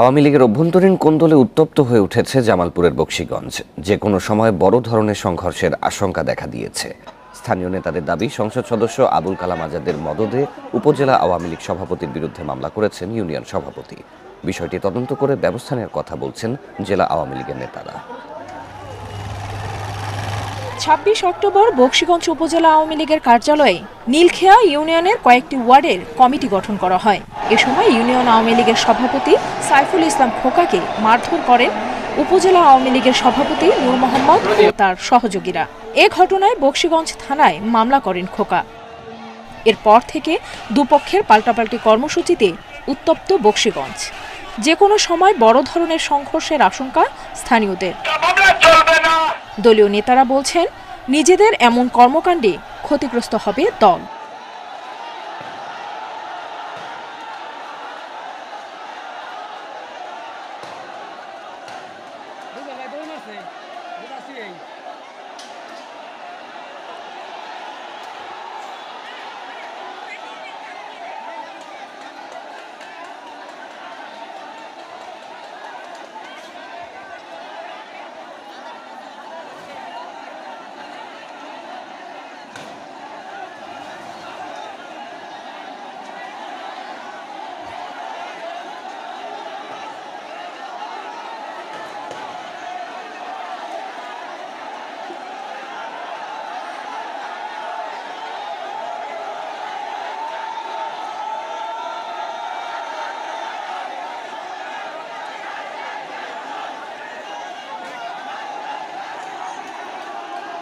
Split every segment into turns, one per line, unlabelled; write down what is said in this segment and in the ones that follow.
আওয়ামী লীগের অভ্যন্তরীণ কোন্দলে উত্তপ্ত হয়ে উঠেছে জামালপুরের বক্সিগঞ্জ। যে কোনো সময় বড় ধরনের সংঘর্ষের আশঙ্কা দেখা দিয়েছে। স্থানীয় নেতাদের দাবি, সংসদ সদস্য আবুল কালাম আজাদের মদদে উপজেলা আওয়ামী লীগ সভাপতির বিরুদ্ধে মামলা করেছেন ইউনিয়ন সভাপতি। বিষয়টি তদন্ত করে ব্যবস্থা নেওয়ার কথা বলছেন জেলা আওয়ামী লীগের নেতারা।
ছাব্বিশ অক্টোবর বক্সিগঞ্জ উপজেলা আওয়ামী লীগের কার্যালয়ে নীলখেয়া ইউনিয়নের কয়েকটি ওয়ার্ডের কমিটি গঠন করা হয়। এ সময় ইউনিয়ন আওয়ামী লীগের সভাপতি সাইফুল ইসলাম খোকাকে মারধর করেন। উপজেলা আওয়ামী লীগের সভাপতি নূর মোহাম্মদ ও তার সহযোগীরা। এ ঘটনায় বক্সিগঞ্জ থানায় মামলা করেন খোকা। এরপর থেকে দুপক্ষের পাল্টাপাল্টি কর্মসূচিতে উত্তপ্ত বক্সিগঞ্জ। যে কোনো সময় বড় ধরনের সংঘর্ষের আশঙ্কা স্থানীয়দের। দলীয় নেতারা বলছেন নিজেদের এমন কর্মকাণ্ডে ক্ষতিগ্রস্ত হবে দল।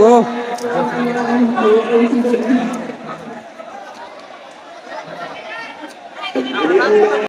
Oh.